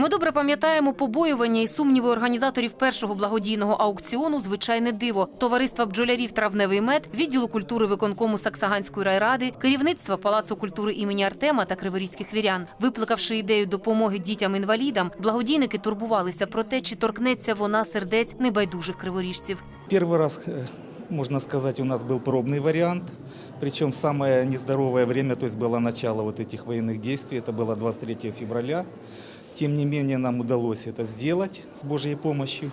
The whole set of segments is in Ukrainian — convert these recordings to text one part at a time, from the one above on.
Ми добре пам'ятаємо побоювання і сумніви організаторів першого благодійного аукціону Звичайне диво товариства бджолярів Травневий мед, відділу культури виконкому Саксаганської райради, керівництва Палацу культури імені Артема та Криворізьких вірян. Викликавши ідею допомоги дітям-інвалідам, благодійники турбувалися про те, чи торкнеться вона сердець небайдужих криворіжців. Первый раз, э, можно сказать, у нас был пробный вариант. Причем в самое нездоровое время, то есть было начало вот этих военных действий, это было 23 февраля. Тем не менее, нам удалось это сделать с Божьей помощью.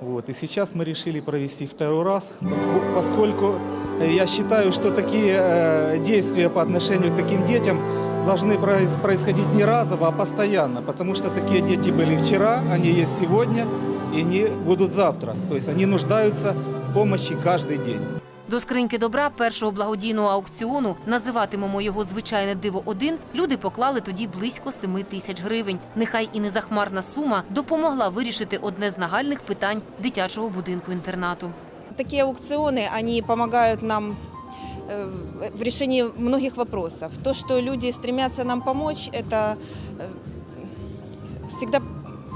Вот. И сейчас мы решили провести второй раз, поску- поскольку э, я считаю, что такие э, действия по отношению к таким детям должны произ- происходить не разово, а постоянно, потому что такие дети были вчера, они есть сегодня и они будут завтра. То есть они нуждаются в помощи каждый день. До скриньки добра першого благодійного аукціону називатимемо його звичайне диво 1 Люди поклали тоді близько 7 тисяч гривень. Нехай і незахмарна сума допомогла вирішити одне з нагальних питань дитячого будинку інтернату. Такие аукционы, они помогают нам э, в решении многих вопросов. То, что люди стремятся нам помочь, это э, всегда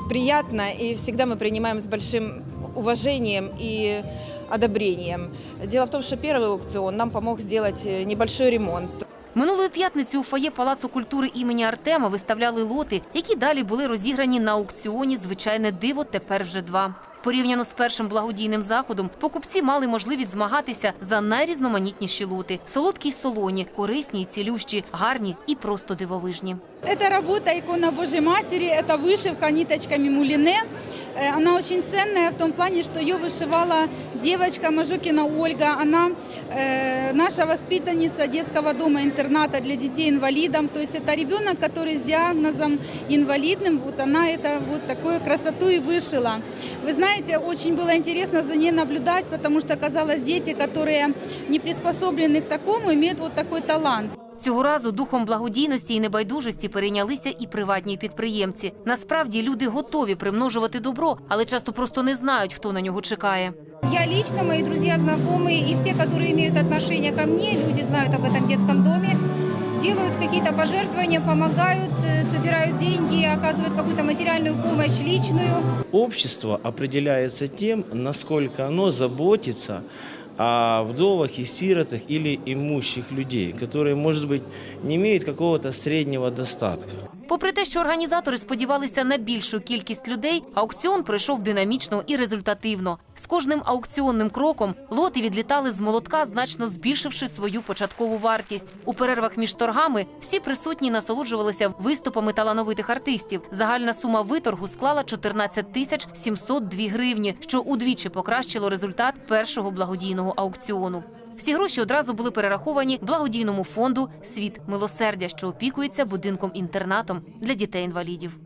приятно, и всегда мы принимаем с большим уважением и одобрением. Дело в том, что первый аукцион нам помог сделать э, небольшой ремонт. Минулої п'ятниці у фоє Палацу культури імені Артема виставляли лоти, які далі були розіграні на аукціоні Звичайне диво тепер вже два. Порівняно з першим благодійним заходом, покупці мали можливість змагатися за найрізноманітніші лоти: солодкі й солоні, корисні й цілющі, гарні і просто дивовижні. Это работа икона Божьей Матери, это вышивка ниточками мулине. Э, Она очень ценная в том плане, что ее вышивала девочка Мажукина Ольга. Она э, наша воспитанница детского дома-интерната для детей-инвалидов. То есть это ребенок, который с диагнозом инвалидным. Вот она это вот такую красоту и вышила. Вы знаете, очень было интересно за ней наблюдать, потому что оказалось дети, которые не приспособлены к такому, имеют вот такой талант. Цього разу духом благодійності і небайдужості перейнялися і приватні підприємці. Насправді люди готові примножувати добро, але часто просто не знають, хто на нього чекає. Я лично, мои друзья, знакомые и все, которые имеют отношение ко мне, люди знают об этом детском доме, делают какие-то пожертвования, помогают, э, собирают деньги, оказывают какую-то материальную помощь личную. Общество определяется тем, насколько оно заботится о вдовах и сиротах или имущих людей, которые, может быть, не имеют какого-то среднего достатка. Попри те, що організатори сподівалися на більшу кількість людей, аукціон пройшов динамічно і результативно. З кожним аукціонним кроком лоти відлітали з молотка, значно збільшивши свою початкову вартість. У перервах між торгами всі присутні насолоджувалися виступами талановитих артистів. Загальна сума виторгу склала 14 тисяч 702 гривні, що удвічі покращило результат першого благодійного аукціону. Всі гроші одразу були перераховані благодійному фонду Світ милосердя, що опікується будинком інтернатом для дітей-інвалідів.